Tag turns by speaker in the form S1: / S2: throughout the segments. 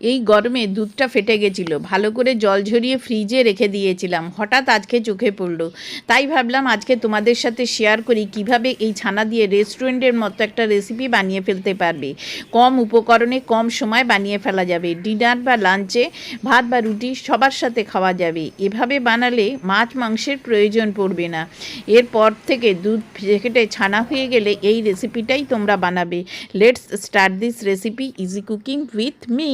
S1: এই গরমে দুধটা ফেটে গেছিল। ভালো করে জল ঝরিয়ে ফ্রিজে রেখে দিয়েছিলাম। হঠাৎ আজকে চোখে পড়ল। তাই ভাবলাম আজকে তোমাদের সাথে শেয়ার করি কীভাবে এই ছানা দিয়ে রেস্টুরেন্টের মতো একটা রেসিপি বানিয়ে ফেলতে পারবে। কম উপকরণে কম সময় বানিয়ে ফেলা যাবে। ডিনার বা লাঞ্চে ভাত বা রুটি সবার সাথে খাওয়া যাবে। এভাবে বানালে মাছ মাংসের প্রয়োজন পড়বে না। এরপর থেকে দুধ ফেটে ছানা হয়ে গেলে এই রেসিপিটাই তোমরা বানাবে। Let's start this recipe easy cooking with me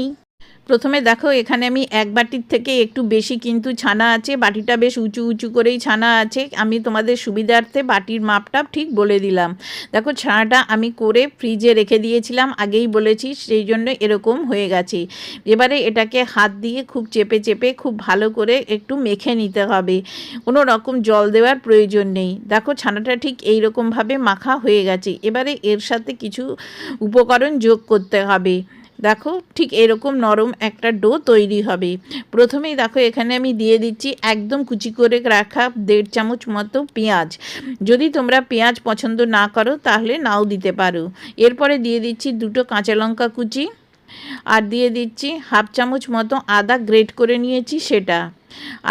S1: প্রথমে দেখো, এখানে আমি এক বাটির থেকে একটু বেশি কিন্তু ছানা আছে। বাটিটা বেশ উঁচু উঁচু করেই ছানা আছে। আমি তোমাদের সুবিধার্থে বাটির মাপটা ঠিক বলে দিলাম। দেখো, ছানাটা আমি করে ফ্রিজে রেখে দিয়েছিলাম, আগেই বলেছি, সেই জন্য এরকম হয়ে গেছে। এবারে এটাকে হাত দিয়ে খুব চেপে চেপে খুব ভালো করে একটু মেখে নিতে হবে। কোনো রকম জল দেওয়ার প্রয়োজন নেই। দেখো, ছানাটা ঠিক এই রকমভাবে মাখা হয়ে গেছে। এবারে এর সাথে কিছু উপকরণ যোগ করতে হবে। দেখো, ঠিক এরকম নরম একটা ডো তৈরি হবে। প্রথমেই দেখো, এখানে আমি দিয়ে দিচ্ছি একদম কুচি করে রাখা দেড় চামচ মতো পেঁয়াজ। যদি তোমরা পেঁয়াজ পছন্দ না করো, তাহলে নাও দিতে পারো। এরপরে দিয়ে দিচ্ছি দুটো কাঁচা লঙ্কা কুচি আর দিয়ে দিচ্ছি হাফ চামচ মতো আদা গ্রেট করে নিয়েছি সেটা।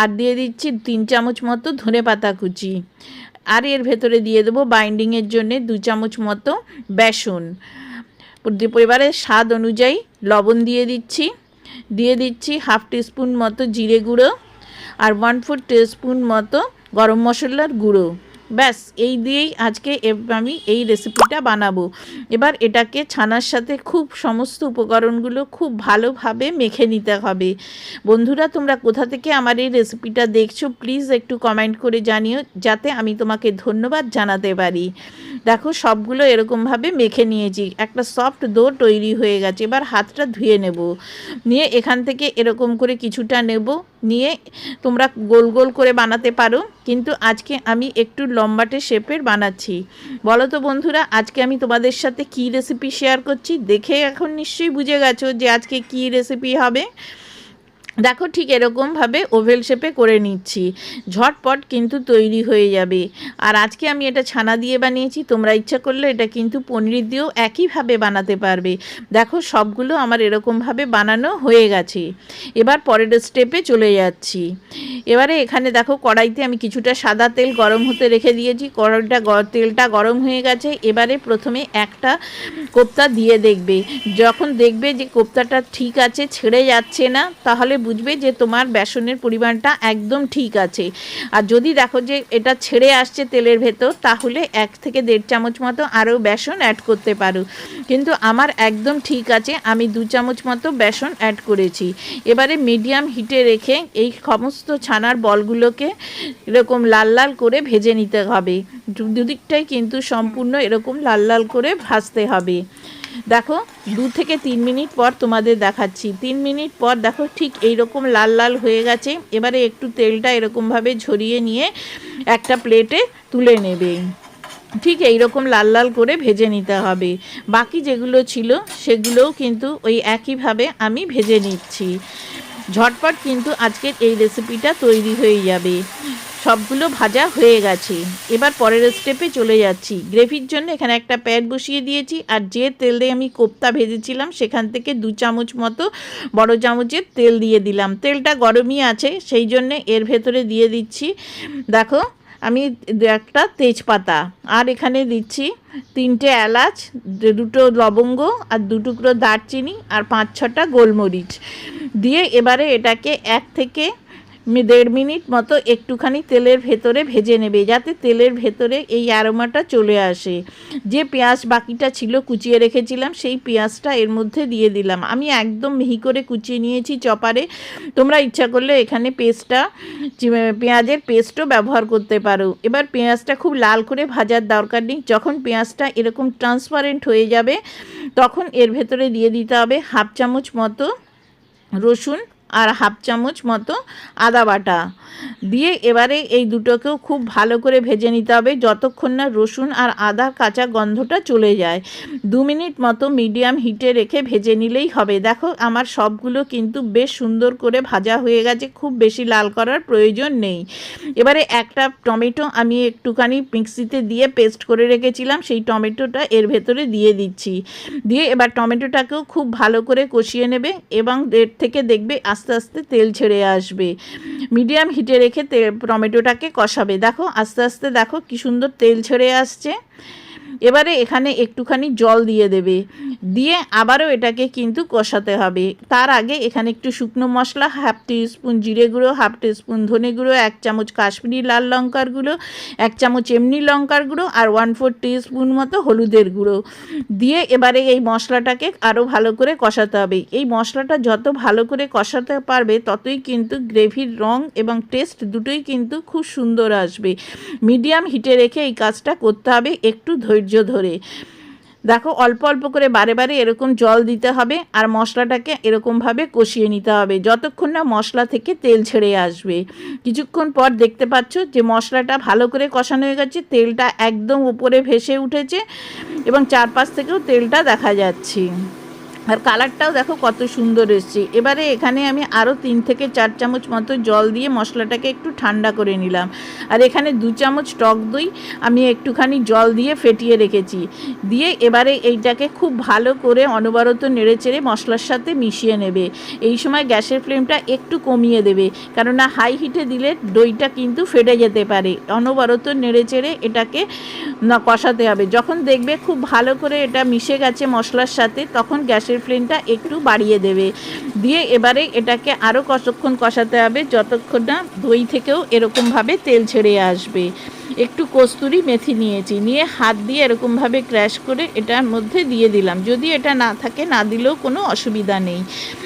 S1: আর দিয়ে দিচ্ছি তিন চামচ মতো ধনে পাতা কুচি। আর এর ভেতরে দিয়ে দেবো বাইন্ডিংয়ের জন্যে দু চামচ মতো বেসন। পরিবারের স্বাদ অনুযায়ী লবণ দিয়ে দিচ্ছি। দিয়ে দিচ্ছি হাফ টিস্পুন মতো জিরে গুঁড়ো আর ওয়ান ফোর টিস্পুন মতো গরম মশলার গুঁড়ো। ব্যাস, এই দিয়েই আজকে আমি এই রেসিপিটা বানাবো। এবার এটাকে ছানার সাথে খুব সমস্ত উপকরণগুলো খুব ভালোভাবে মেখে নিতে হবে। বন্ধুরা, তোমরা কোথা থেকে আমার এই রেসিপিটা দেখছ প্লিজ একটু কমেন্ট করে জানিও, যাতে আমি তোমাকে ধন্যবাদ জানাতে পারি। দেখো, সবগুলো এরকমভাবে মেখে নিয়েছি। একটা সফট দো তৈরি হয়ে গেছে, এবার হাতটা ধুয়ে নেব। নিয়ে এখান থেকে এরকম করে কিছুটা নেব। নিয়ে তোমরা গোল গোল করে বানাতে পারো। কিন্তু আজকে আমি একটু লম্বাটে শেপের বানাচ্ছি। বলো তো বন্ধুরা, আজকে আমি তোমাদের সাথে কি রেসিপি শেয়ার করছি? দেখে এখন নিশ্চয়ই বুঝে গেছো যে আজকে কি রেসিপি হবে। দেখো ঠিক এরকমভাবে ওভেল শেপে করে নিচ্ছি। ঝটপট কিন্তু তৈরি হয়ে যাবে। আর আজকে আমি এটা ছানা দিয়ে বানিয়েছি, তোমরা ইচ্ছা করলে এটা কিন্তু পনির দিয়েও একইভাবে বানাতে পারবে। দেখো সবগুলো আমার এরকমভাবে বানানো হয়ে গেছে। এবার পরের স্টেপে চলে যাচ্ছি। এবারে এখানে দেখো কড়াইতে আমি কিছুটা সাদা তেল গরম হতে রেখে দিয়েছি। কড়াইটা তেলটা গরম হয়ে গেছে। এবারে প্রথমে একটা কোপ্তা দিয়ে দেখবে। যখন দেখবে যে কোপ্তাটা ঠিক আছে, ছেড়ে যাচ্ছে না, তাহলে বুঝবে যে তোমার বেসনের পরিমাণটা একদম ঠিক আছে। আর যদি দেখো যে এটা ছেড়ে আসছে তেলের ভেতর, তাহলে এক থেকে দেড় চামচ মতো আরও বেসন অ্যাড করতে পারো। কিন্তু আমার একদম ঠিক আছে, আমি দু চামচ মতো বেসন অ্যাড করেছি। এবারে মিডিয়াম হিটে রেখে এই সমস্ত ছানার বলগুলোকে এরকম লাল লাল করে ভেজে নিতে হবে। দুদিকটাই কিন্তু সম্পূর্ণ এরকম লাল লাল করে ভাজতে হবে। দেখো, দু থেকে তিন মিনিট পর তোমাদের দেখাচ্ছি। তিন মিনিট পর দেখো ঠিক এই রকম লাল লাল হয়ে গেছে। এবারে একটু তেলটা এরকমভাবে ঝরিয়ে নিয়ে একটা প্লেটে তুলে নেবে। ঠিক এই রকম লাল লাল করে ভেজে নিতে হবে। বাকি যেগুলো ছিল সেগুলোও কিন্তু ওই একইভাবে আমি ভেজে নিচ্ছি। ঝটপট কিন্তু আজকের এই রেসিপিটা তৈরি হয়ে যাবে। সবগুলো ভাজা হয়ে গেছে। এবার পরের স্টেপে চলে যাচ্ছি। গ্রেভির জন্য এখানে একটা প্যান বসিয়ে দিয়েছি আর যে তেল দিয়ে আমি কোপ্তা ভেজেছিলাম, সেখান থেকে দু চামচ মতো বড় চামচের তেল দিয়ে দিলাম। তেলটা গরমই আছে, সেই জন্যে এর ভেতরে দিয়ে দিচ্ছি। দেখো, আমি একটা তেজপাতা আর এখানে দিচ্ছি তিনটে এলাচ, দুটো লবঙ্গ আর দু টুকরো দারচিনি আর পাঁচ ছটা গোলমরিচ। দিয়ে এবারে এটাকে এক থেকে দেড় মিনিট মতো একটুখানি তেলের ভেতরে ভেজে নেবে, যাতে তেলের ভেতরে এই অ্যারোমাটা চলে আসে। যে পেঁয়াজ বাকিটা ছিল কুচিয়ে রেখেছিলাম, সেই পেঁয়াজটা এর মধ্যে দিয়ে দিলাম। আমি একদম মিহি করে কুচিয়ে নিয়েছি চপারে। তোমরা ইচ্ছা করলে এখানে পেস্টটা পেঁয়াজের পেস্টও ব্যবহার করতে পারো। এবার পেঁয়াজটা খুব লাল করে ভাজার দরকার নেই। যখন পেঁয়াজটা এরকম ট্রান্সপারেন্ট হয়ে যাবে, তখন এর ভেতরে দিয়ে দিতে হবে হাফ চামচ মতো রসুন আর হাফ চামচ মতো আদা বাটা। দিয়ে এবারে এই দুটোকেও খুব ভালো করে ভেজে নিতে হবে যতক্ষণ না রসুন আর আদার কাঁচা গন্ধটা চলে যায়। দু মিনিট মতো মিডিয়াম হিটে রেখে ভেজে নিলেই হবে। দেখো, আমার সবগুলো কিন্তু বেশ সুন্দর করে ভাজা হয়ে গেছে, খুব বেশি লাল করার প্রয়োজন নেই। এবারে একটা টমেটো আমি একটুখানি মিক্সিতে দিয়ে পেস্ট করে রেখেছিলাম, সেই টমেটোটা এর ভেতরে দিয়ে দিচ্ছি। দিয়ে এবার টমেটোটাকেও খুব ভালো করে কষিয়ে নেবে এবং এর থেকে দেখবে আস্তে আস্তে আস্তে তেল ছেড়ে আসবে। মিডিয়াম হিটে রেখে টমেটোটাকে কষাবে। দেখো, আস্তে আস্তে দেখো কি সুন্দর তেল ছেড়ে আসছে। এবারে এখানে একটুখানি জল দিয়ে দেবে। দিয়ে আবারও এটাকে কিন্তু কষাতে হবে। তার আগে এখানে একটু শুকনো মশলা হাফ স্পুন জিরে গুঁড়ো হাফ স্পুন ধনে গুঁড়ো, এক চামচ কাশ্মীরি লাল লঙ্কার গুঁড়ো, এক চামচ এমনি লঙ্কার গুঁড়ো আর ওয়ান ফোর স্পুন মতো হলুদের গুঁড়ো। দিয়ে এবারে এই মশলাটাকে আরও ভালো করে কষাতে হবে। এই মশলাটা যত ভালো করে কষাতে পারবে, ততই কিন্তু গ্রেভির রং এবং টেস্ট দুটোই কিন্তু খুব সুন্দর আসবে। মিডিয়াম হিটে রেখে এই কাজটা করতে হবে। একটু ধৈর্য ধরে। দেখো, অল্প অল্প করে বারে বারে এরকম জল দিতে হবে আর মশলাটাকে এরকমভাবে কষিয়ে নিতে হবে। যতক্ষণ না মশলা থেকে তেল ছেড়ে আসবে। কিছুক্ষণ পর দেখতে পাচ্ছ যে মশলাটা ভালো করে কষানো হয়ে গেছে, তেলটা একদম উপরে ভেসে উঠেছে এবং চারপাশ থেকেও তেলটা দেখা যাচ্ছে। আর কালারটাও দেখো কত সুন্দর এসছে। এবারে এখানে আমি আরও তিন থেকে চার চামচ মতো জল দিয়ে মশলাটাকে একটু ঠান্ডা করে নিলাম। আর এখানে দু চামচ টক দই আমি একটুখানি জল দিয়ে ফেটিয়ে রেখেছি। দিয়ে এবারে এইটাকে খুব ভালো করে অনবরত নেড়ে চেড়ে মশলার সাথে মিশিয়ে নেবে। এই সময় গ্যাসের ফ্লেমটা একটু কমিয়ে দেবে। কেননা হাই হিটে দিলে দইটা কিন্তু ফেটে যেতে পারে। অনবরত নেড়ে চেড়ে এটাকে না কষাতে হবে। যখন দেখবে খুব ভালো করে এটা মিশে গেছে মশলার সাথে, তখন গ্যাসের ফ্লেমটা একটু বাড়িয়ে দেবে। দিয়ে এবারে এটাকে আরও কতক্ষণ কষাতে হবে, যতক্ষণ না দই থেকেও এরকমভাবে তেল ছেড়ে আসবে। একটু কস্তুরি মেথি নিয়েছি। নিয়ে হাত দিয়ে এরকমভাবে ক্র্যাশ করে এটার মধ্যে দিয়ে দিলাম। যদি এটা না থাকে, না দিলেও কোনো অসুবিধা নেই।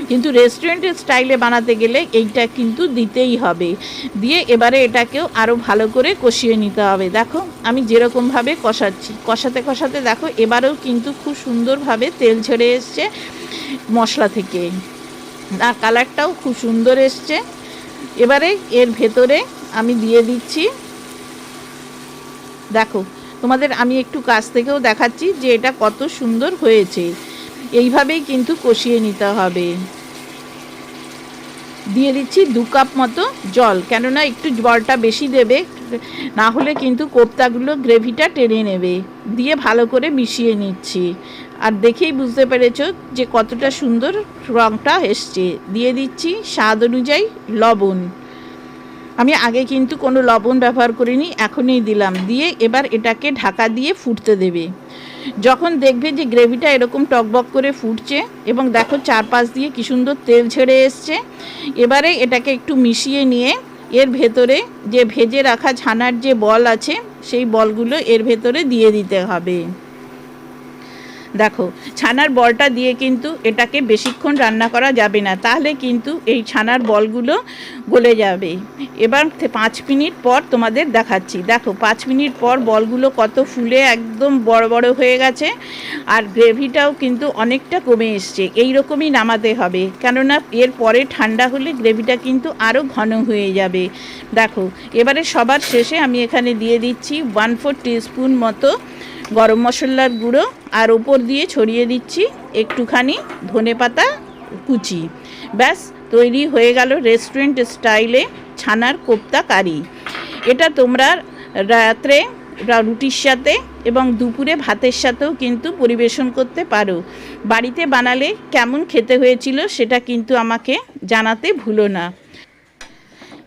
S1: কিন্তু রেস্টুরেন্টের স্টাইলে বানাতে গেলে এইটা কিন্তু দিতেই হবে। দিয়ে এবারে এটাকেও আরও ভালো করে কষিয়ে নিতে হবে। দেখো, আমি যেরকমভাবে কষাচ্ছি, কষাতে কষাতে দেখো, এবারেও কিন্তু খুব সুন্দরভাবে তেল ছেড়ে এসছে মশলা থেকে। আর কালারটাও খুব সুন্দর এসছে। এবারে এর ভেতরে আমি দিয়ে দিচ্ছি দেখো, তোমাদের আমি একটু কাছ থেকেও দেখাচ্ছি যে এটা কত সুন্দর হয়েছে। এইভাবেই কিন্তু কষিয়ে নিতে হবে। দিয়ে দিচ্ছি দু কাপ মতো জল, কেননা একটু জলটা বেশি দেবে, না হলে কিন্তু কোপ্তাগুলো গ্রেভিটা টেনে নেবে। দিয়ে ভালো করে মিশিয়ে নিচ্ছি। আর দেখেই বুঝতে পেরেছ যে কতটা সুন্দর রঙটা এসছে। দিয়ে দিচ্ছি স্বাদ অনুযায়ী লবণ। আমি আগে কিন্তু কোনো লবণ ব্যবহার করিনি, এখনই দিলাম। দিয়ে এবার এটাকে ঢাকা দিয়ে ফুটতে দেবে। যখন দেখবে যে গ্রেভিটা এরকম টকবক করে ফুটছে এবং দেখো চারপাশ দিয়ে কি সুন্দর তেল ছেড়ে এসছে, এবারে এটাকে একটু মিশিয়ে নিয়ে এর ভেতরে যে ভেজে রাখা ছানার যে বল আছে, সেই বলগুলো এর ভেতরে দিয়ে দিতে হবে। দেখো, ছানার বলটা দিয়ে কিন্তু এটাকে বেশিক্ষণ রান্না করা যাবে না, তাহলে কিন্তু এই ছানার বলগুলো গলে যাবে। এবার পাঁচ মিনিট পর তোমাদের দেখাচ্ছি। দেখো, পাঁচ মিনিট পর বলগুলো কত ফুলে একদম বড় বড় হয়ে গেছে, আর গ্রেভিটাও কিন্তু অনেকটা কমে এসছে। এই রকমই নামাতে হবে, কেননা এর পরে ঠান্ডা হলে গ্রেভিটা কিন্তু আরও ঘন হয়ে যাবে। দেখো, এবারে সবার শেষে আমি এখানে দিয়ে দিচ্ছি ওয়ান ফোর টিস্পুন মতো গরম মশলার গুঁড়ো আর ওপর দিয়ে ছড়িয়ে দিচ্ছি একটুখানি ধনে পাতা কুচি। ব্যাস, তৈরি হয়ে গেল রেস্টুরেন্ট স্টাইলে ছানার কোপ্তা কারি। এটা তোমরা রাত্রে রুটির সাথে এবং দুপুরে ভাতের সাথেও কিন্তু পরিবেশন করতে পারো। বাড়িতে বানালে কেমন খেতে হয়েছিল সেটা কিন্তু আমাকে জানাতে ভুলো না।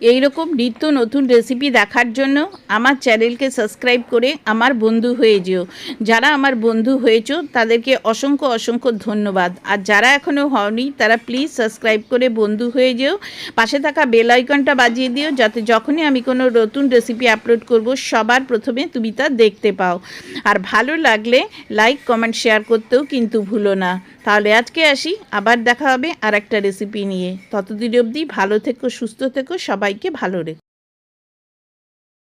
S1: এই রকম নিত্য নতুন রেসিপি দেখার জন্য আমার চ্যানেলকে সাবস্ক্রাইব করে আমার বন্ধু হয়ে যেও। যারা আমার বন্ধু হয়েছ, তাদেরকে অসংখ্য অসংখ্য ধন্যবাদ। আর যারা এখনও হওনি, তারা প্লিজ সাবস্ক্রাইব করে বন্ধু হয়ে যেও। পাশে থাকা বেল আইকনটা বাজিয়ে দিও, যাতে যখনই আমি কোনো নতুন রেসিপি আপলোড করব, সবার প্রথমে তুমি তা দেখতে পাও। আর ভালো লাগলে লাইক কমেন্ট শেয়ার করতেও কিন্তু ভুলো না। তাহলে আজকে আসি, আবার দেখা হবে আর একটা রেসিপি নিয়ে। ততদিন অবধি ভালো থেকো, সুস্থ থেকো সবাইকে ভালো রেখো।